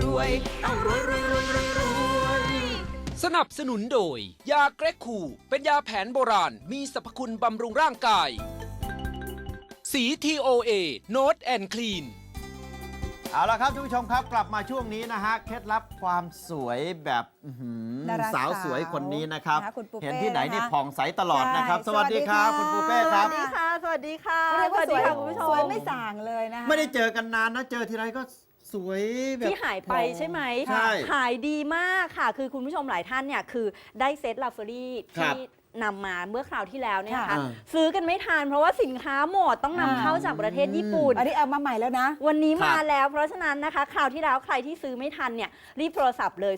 รวยต้องรวยรวยรวยรวยรวยสนับสนุนโดย ยาเกรกคูเป็นยาแผนโบราณ มีสรรพคุณบำรุงร่างกาย สี TOA Note and Clean เอาละครับท่านผู้ชมครับกลับมาช่วงนี้นะฮะ เคล็ดลับความสวยแบบอื้อหือดาราสาวสาวสวยคนนี้นะครับ นะคะคุณปูเป้เห็นที่ไหนนี่นะคะผ่องใสตลอดนะครับ ใช่สวัสดีครับ สวัคุณสดีปูค่ะเป้ครับ สวัสดีค่ะ สวัสดีค่ะ เรียกว่าสวยค่ะคุณผู้ชมสวยไม่ส่างเลยนะคะ ไม่ได้เจอกันนานนะ เจอทีไรก็ สวยแบบที่หายไปใช่ไหมใช่ หายดีมากค่ะ คือคุณผู้ชมหลายท่านเนี่ยคือได้เซตลาเฟอรี่ครับ ที่นำมาเมื่อคราวที่แล้วเนี่ยนะค่ะ คะซื้อกันไม่ทันเพราะว่าสินค้าหมดต้องนำเข้าจากประเทศญี่ปุ่น อันนี้เอามาใหม่แล้วนะ วันนี้ครับมาแล้วเพราะฉะนั้นนะคะคราวที่แล้วใครที่ซื้อไม่ทันเนี่ยรีบโทรศัพท์เลย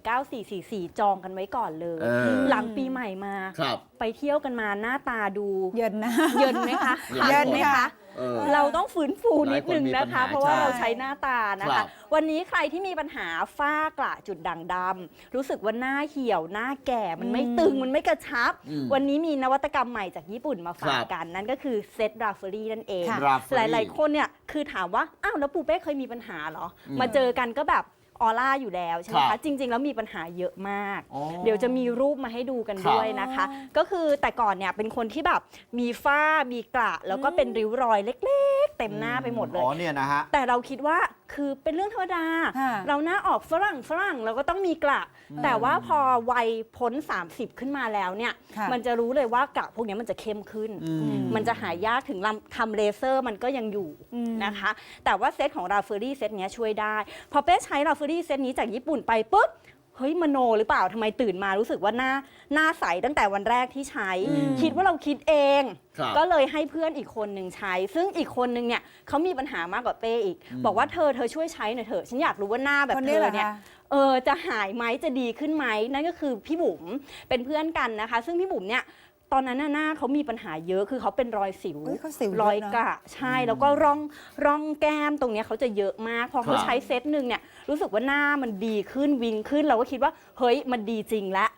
0922719444 จองกันไว้ก่อนเลย เออ หลังปีใหม่มา ครับ ไปเที่ยวกันมาหน้าตาดู เย็นนะ เยินไหมคะเยินไหมค่ะคะ เออ เราต้องฝืนฟูนิดนึงหลายคนมีปันะญคะหาเพราะว่าใช่เราใช้หน้าตานะครัคะ บ วันนี้ใครที่มีปัญหาฝ้ากระจุดด่างดำรู้สึกว่าหน้าเหี่ยวหน้าแก่มันไม่อืมตึงมันไม่กระชับ อืม วันนี้มีนวัตกรรมใหม่จากญี่ปุ่นมาฝาครักบกัน นั่นก็คือเซตราฟเฟอรี่นั่นเอง ค่ะห Raffaelli ลาย ๆ คนเนี่ยคือถามว่า อ้าวแล้วปูเป้เคยมีปัญหาเหรอ อืมมาเจอกันก็แบบ ออร่าอยู่แล้วใช่ไหมครัคะบจริง ๆ แล้วมีปัญหาเยอะมาก อ๋อเดี๋ยวจะมีรูปมาให้ดูกันครับ ด้วยนะคะ ก็คือแต่ก่อนเนี่ยเป็นคนที่แบบมีฝ้ามีกระแล้วก็เป็นริ้วรอยเล็ก ๆ เต็มหน้าไปหมดเลย อ๋อเนี่ยนะฮะ แต่เราคิดว่าคือเป็นเรื่องธรรมดา ค่ะ เราหน้าออกฝรั่งฝรั่งเราก็ต้องมีกระแต่ว่าพอวัยพ้น 30 ขึ้นมาแล้วเนี่ย ค่ะ มันจะรู้เลยว่ากระพวกเนี้ยมันจะเข้มขึ้น อืม มันจะหายากถึงลำทำเลเซอร์มันก็ยังอยู่อืมนะคะ แต่ว่าเซตของราเฟอรี่เซตเนี้ยช่วยได้ พอเป้ใช้ราเฟอรี่เซตนี้จากญี่ปุ่นไปปุ๊บเฮ้ยมโนหรือเปล่าทำไมตื่นมารู้สึกว่าหน้าหน้าใสตั้งแต่วันแรกที่ใช้คิดว่าเราคิดเอง ครับก็เลยให้เพื่อนอีกคนหนึ่งใช้ ซึ่งอีกคนหนึ่งเนี่ยเขามีปัญหามากกว่าเป้อีก บอกว่าเธอเธอช่วยใช้หน่อยเถอะฉันอยากรู้ว่าหน้าแบบคนเธนี้อเหรอเนี่ย คะ เออจะหายไหมจะดีขึ้นไหมนั่นก็คือพี่บุ๋มเป็นเพื่อนกันนะคะ ซึ่งพี่บุ๋มเนี่ย ตอนนั้นน่ะหน้าเขามีปัญหาเยอะคือเขาเป็นรอยสิวอุ๊ยเขาสิวเยอะรอยเนอะกระใช่แล้วก็ร่องร่องแก้มตรงเนี้ยเขาจะเยอะมาก พอเขาครับ ใช้เซตหนึ่งเนี่ยรู้สึกว่าหน้ามันดีขึ้นวิงขึ้นเราก็คิดว่าเฮ้ยมันดีจริงแล้ว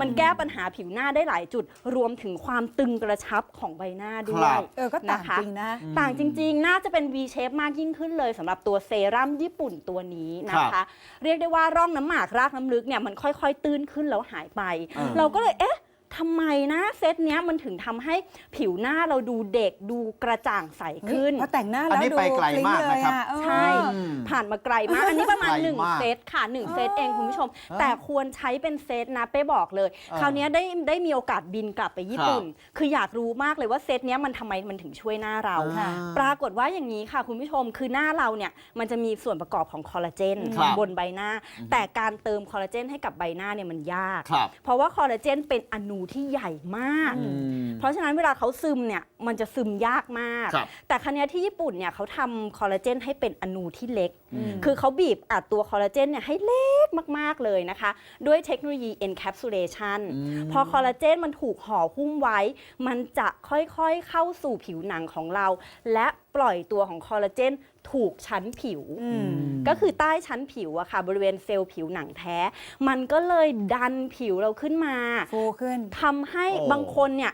มันแก้ปัญหาผิวหน้าได้หลายจุด รวมถึงความตึงกระชับของใบหน้าด้วครัยบ เออก็ต่างนะคะจริงนะ ต่างจริงๆ น่าจะเป็น V shape มากยิ่งขึ้นเลยสำหรับตัวเซรั่มญี่ปุ่นตัวนี้นะครัคะ บเรียกได้ว่าร่องน้ำหมากรากน้ำลึกเนี่ยมันค่อยๆ ตื้นขึ้นแล้วหายไปอ่าเราก็เลยเอ๊ะ ทำไมนะเซตเนี้ยมันถึงทำให้ผิวหน้าเราดูเด็กดูกระจ่างใสขึ้นเพราะแต่งหน้าอันแล้วนี้ดูไปไกลพลิ้งมากเลยนะครับอะเออ ใช่ อืมผ่านมาไกลมาก อันนี้ประมาณ ไกล1มากเซตค่ะ 1 เซตเองคุณผู้ชมอ่าแต่ควรใช้เป็นเซตนะเป้บอกเลย อ่าคราวเนี้ยได้ได้มีโอกาสบินกลับไปญี่ปุ่น คืออยากรู้มากเลยว่าเซตเนี้ยมันทำไมมันถึงช่วยหน้าเราค่ะปรากฏว่าอย่างนี้ค่ะ คุณผู้ชมคือหน้าเราเนี่ยมันจะมีส่วนประกอบของคอลลาเจนครับบนใบหน้า แต่การเติมคอลลาเจนให้กับใบหน้าเนี่ยมันยาก ครับเพราะว่าคอลลาเจนเป็นอนูที่ใหญ่มาก อืม เพราะฉะนั้นเวลาเขาซึมเนี่ยมันจะซึมยากมาก ครับ แต่ครั้นี้ยที่ญี่ปุ่นเนี่ยเขาทำคอลลาเจนให้เป็นอนูที่เล็กอืมคือเขาบีบอัดตัวคอลลาเจนเนี่ยให้เล็ก มาก ๆ เลยนะคะ ด้วยเทคโนโลยี encapsulation อืมพอคอลลาเจนมันถูกห่อหุ้มไว้ มันจะค่อยๆเข้าสู่ผิวหนังของเรา และปล่อยตัวของคอลลาเจนถูกชั้นผิวอืมก็คือใต้ชั้นผิวอะค่ะ บริเวณเซลล์ผิวหนังแท้ มันก็เลยดันผิวเราขึ้นมา ฟูขึ้นทำให้โอ้บางคนเนี่ย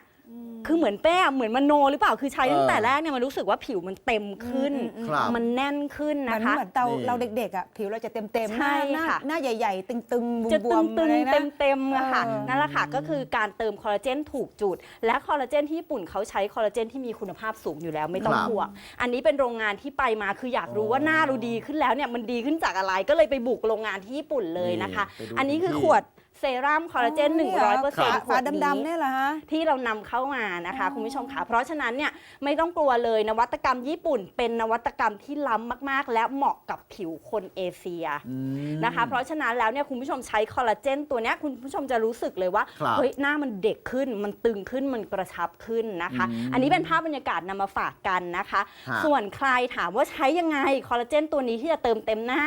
คือเหมือนแป้เหมือนมโนหรือเปล่าคือใช้ตั้งแต่เออแรกเนี่ยมันรู้สึกว่าผิวมันเต็มขึ้น อืม ครับ มันแน่นขึ้นเหมือนะนคะ เหมือนเรานี่ เราเด็กๆอะผิวเราจะเต็มเต็มๆหน้าใช่หน้าค่ะ หน้าใหญ่ ๆ ตึงๆจะบตึวงมๆตึอะงไรเต็นะมเต็มๆอะค่ะเออ นั่นแหละค่ะก็คือการเติมคอลลาเจนถูกจุด และคอลลาเจนที่ญี่ปุ่นเขาใช้คอลลาเจนที่มีคุณภาพสูงอยู่แล้วไม่ต้องครับห่วงอันนี้เป็นโรงงานที่ไปมาคืออยากรู้ว่าหน้าเราดีขึ้นแล้วเนี่ยมันดีขึ้นจากอะไรก็เลยไปบุกโรงงานที่ญี่ปุ่นเลยนะคะ นี่ไปดูอันนี้คือที่ขวด เซรั่มคอลลาเจนอ๋อ100%ขฝาวฝาดดำๆนี้เนี่ยเหรอฮะ ที่เรานำเข้ามานะคะ คุณผู้ชมค่ะ เพราะฉะนั้นเนี่ยไม่ต้องกลัวเลยนวัตกรรมญี่ปุ่น เป็นนวัตกรรมที่ล้ำมาก ๆ และเหมาะกับผิวคนเอเชียอืม นะคะ เพราะฉะนั้นแล้วเนี่ยคุณผู้ชมใช้คอลลาเจนตัวเนี้ยคุณผู้ชมจะรู้สึกเลยว่าครับ เฮ้ยหน้ามันเด็กขึ้น มันตึงขึ้นมันกระชับขึ้นนะคะอืมอันนี้เป็นภาพบรรยากาศนำมาฝากกันนะคะ ฮะส่วนใครถามว่าใช้ยังไงคอลลาเจนตัวนี้ที่จะเติมเต็มหน้า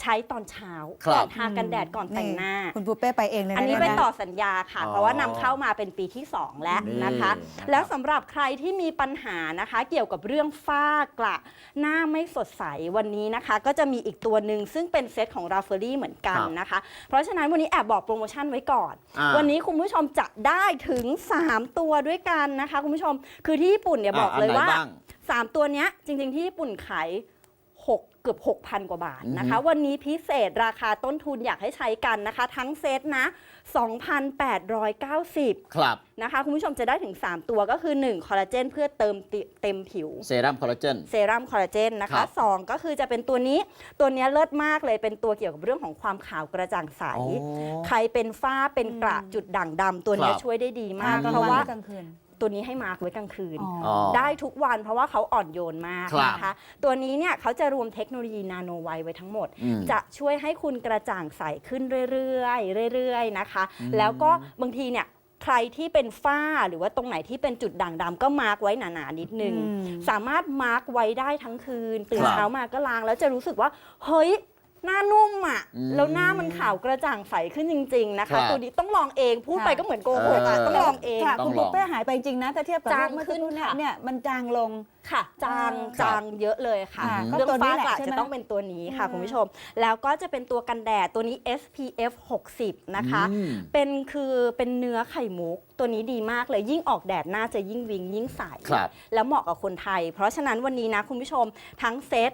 ใช้ตอนเช้าครับ ก่อนทากันแดดก่อนแต่งหน้า คุณปูเป้ไปเองเลยนะอันนี้เยเป็นนะต่อสัญญาค่ะ อ๋อเพราะว่านำเข้ามาเป็นปีที่ 2 แล้วนี่นะคะนะครับ แล้วสำหรับใครที่มีปัญหานะคะ เกี่ยวกับเรื่องฝ้ากระหน้าไม่สดใสวันนี้นะคะ ก็จะมีอีกตัวหนึ่งซึ่งเป็นเซตของราเฟอรี่เหมือนกันนะคะ เพราะฉะนั้นวันนี้แอบบอกโปรโมชั่นไว้ก่อน อ่า วันนี้คุณผู้ชมจะได้ถึง 3 ตัวด้วยกันนะคะ คุณผู้ชมคือที่ญี่ปุ่นเนี่ยบอกเลยะนไหนว่าบ้ง 3 ตัวเนี้ยจริงๆที่ญี่ปุ่นขาย6 เกือบ 6,000 กว่าบาทนะคะ วันนี้พิเศษราคาต้นทุนอยากให้ใช้กันนะคะ ทั้งเซตนะ 2,890 ครับ นะคะ คุณผู้ชมจะได้ถึง 3 ตัวก็คือ 1 คอลลาเจนเพื่อเติมติเต็มผิว เซรั่มคอลลาเจน เซรั่มคอลลาเจนนะครัคะบสองก็คือจะเป็นตัวนี้ตัวเนี้ยเลิศมากเลยเป็นตัวเกี่ยวกับเรื่องของความขาวกระจ่างใสโอ้ใครเป็นฝ้าเป็นกระจุดด่างดำตัวเนี้ยครับ ช่วยได้ดีมากกลางเพราะวันว่าหรือกลางคืน ตัวนี้ให้มาร์กไว้กลางคืนอ๋ออ๋อ ได้ทุกวันเพราะว่าเขาอ่อนโยนมากครับนะคะ ตัวนี้เนี่ยเขาจะรวมเทคโนโลยีนาโนไวไว้ทั้งหมด อืม จะช่วยให้คุณกระจ่างใสขึ้นเรื่อยๆเรื่อยๆนะคะ แล้วก็บางทีเนี่ยใครที่เป็นฝ้าหรือว่าตรงไหนที่เป็นจุดด่างดำก็มาร์กไว้หนาๆนิดนึง อืม สามารถมาร์กไว้ได้ทั้งคืน ตื่นครับ เช้ามาก็ล้างแล้วจะรู้สึกว่า เฮ้ย หน้านุ่มอะ อืมแล้วหน้ามันขาวกระจ่างใสขึ้นจริง ๆ นะครัคะ บตัวนี้ต้องลองเองพูดไปค่ะก็เหมือนโกหกอะเออ ต้องลองเอง ค่ะต้องคุณลอง ปุ๊เป้หายไปจริงนะถ้าเทียบกับจางรูปเมื่อสักครู่เนี่ยขึ้นค่ะ เนี่ยมันจางลง ค่ะ จางครับจางเยอะเลยค่ะอ่าก็เรื่องตัวนี้ฝ้าแหละกระใช่ไหม จะต้องเป็นตัวนี้ค่ะอืมคุณผู้ชม แล้วก็จะเป็นตัวกันแดดตัวนี้ SPF 60 นะคะ อืม เป็นคือเป็นเนื้อไข่มุก ตัวนี้ดีมากเลยยิ่งออกแดดน่าจะยิ่งวิงยิ่งใส ครับ แล้วเหมาะกับคนไทย เพราะฉะนั้นวันนี้นะคุณผู้ชมทั้งเซต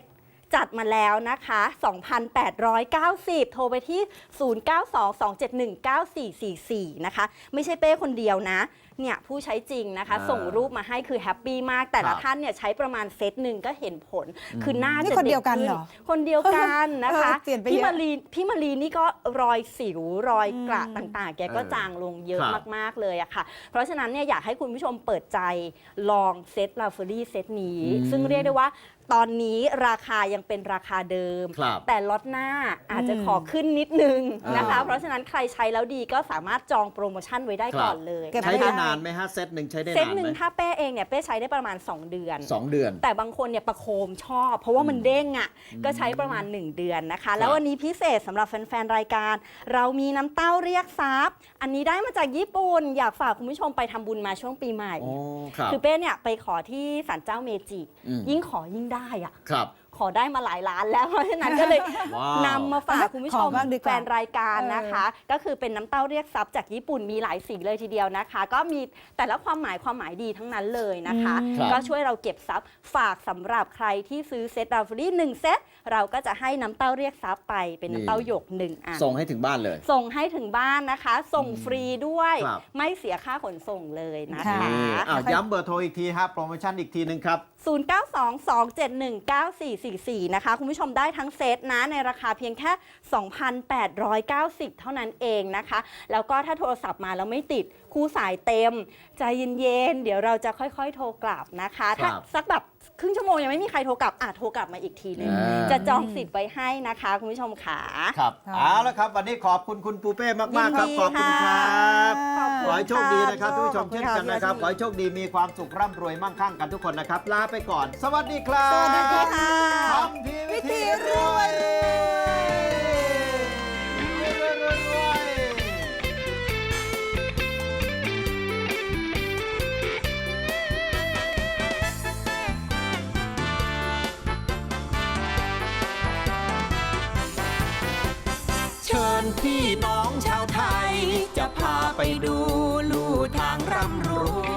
จัดมาแล้วนะคะ 2,890 โทรไปที่ 0922719444 นะคะ ไม่ใช่เป้คนเดียวนะ เนี่ยผู้ใช้จริงนะคะ อ่าส่งรูปมาให้คือแฮปปี้มาก แต่ละครับ ท่านเนี่ยใช้ประมาณเซตหนึ่งก็เห็นผล คือหน้านี่จะคนเดียวกันขึ้เหรอคนเดียวกันนะคะ เออเปลี่ยนไปพี่เยอะมารีพี่มารีนี่ก็รอยสิวรอยกระอืมต่างๆ แกก็เออจางลงเยอะครับ มากๆเลยอะค่ะ เพราะฉะนั้นเนี่ยอยากให้คุณผู้ชมเปิดใจลองเซตลาเฟอรี่เซตนี้ อืม ซึ่งเรียกได้ว่า ตอนนี้ราคายังเป็นราคาเดิม ครับแต่ล็อตหน้าอาจจะอืมขอขึ้นนิดนึงนะคะ อ่า เพราะฉะนั้นใครใช้แล้วดีก็สามารถจองโปรโมชั่นไว้ได้ครับก่อนเลยเก็บ ใช้นะได้คะนานไหมฮะเซตหนึ่งใช้ได้เซตนานหนึ่ไหงมถ้าเป้เองเนี่ยเป้ใช้ได้ประมาณ 2 เดือน สองเดือน แต่บางคนเนี่ยประโคมชอบ เพราะว่ามันเด้งอะก็ใช้ประมาณ 1 เดือนนะคะ แล้ววันนี้พิเศษสำหรับแฟน ๆ รายการ เรามีน้ำเต้าเรียกซับอันนี้ได้มาจากญี่ปุ่น อยากฝากคุณผู้ชมไปทำบุญมาช่วงปีใหม่โอ้ครับ คือเป้เนี่ยไปขอที่ศาลเจ้าเมจิ อืมยิ่งขอยิ่งได้อะครับ ขอได้มาหลายล้านแล้วเพราะฉะนั้นก็เลยว้าวนำมาฝากคุณผู้ชขมอบ้างดีกว่า แฟนรายการนะคะ ก็คือเป็นน้ำเต้าเรียกทรัพย์จากญี่ปุ่นมีหลายสีเลยทีเดียวนะคะ ก็มีแต่ละความหมายความหมายดีทั้งนั้นเลยนะคะครับก็ช่วยเราเก็บทรัพย์ฝากสำหรับใครที่ซื้อเซตดาวฟรีหนึ่งเซตเราก็จะให้น้ำเต้าเรียกทรัพย์ไปเป็นน้ำเต้าหยกหนึ่งอัน ส่งให้ถึงบ้านเลย ส่งให้ถึงบ้านนะคะ ส่งฟรีด้วย ครับ ไม่เสียค่าขนส่งเลยนะค่ะ คะ นี่อ้าวย้ำเบอร์โทรอีกทีฮะโปรโมชั่นอีกทีหนึ่งครับ444 นะคะ คุณผู้ชมได้ทั้งเซตนะในราคาเพียงแค่ 2,890 เท่านั้นเองนะคะ แล้วก็ถ้าโทรศัพท์มาแล้วไม่ติดคู่สายเต็ม ใจเย็นๆ เดี๋ยวเราจะค่อยๆ โทรกลับนะคะ ถ้าครับสักแบบครึ่งชั่วโมงยังไม่มีใครโทรกลับอาจโทรกลับมาอีกทีหนึงอ่า จะจองสิทธิ์ไว้ให้นะคะ คุณผู้ชมขา ครับค่ะ เอาละครับ วันนี้ขอบคุณคุณปูเป้มากๆครับ ยินดีขอบคุณคค่ะรับ ขอบคุณขอให้โชคดีนะครับค่ะทุกผู้ชมขอบคุณเช่นกันค่ะนะครับพี่ขอให้โชคดีมีความสุขร่ำรวยมั่งคั่งกันทุกคนนะครับ ลาไปก่อน สวัสดีครับสวัสดีค่ะ ทำทีวิธีรวย พี่น้องชาวไทย จะพาไปดูลู่ทางร่ำรวย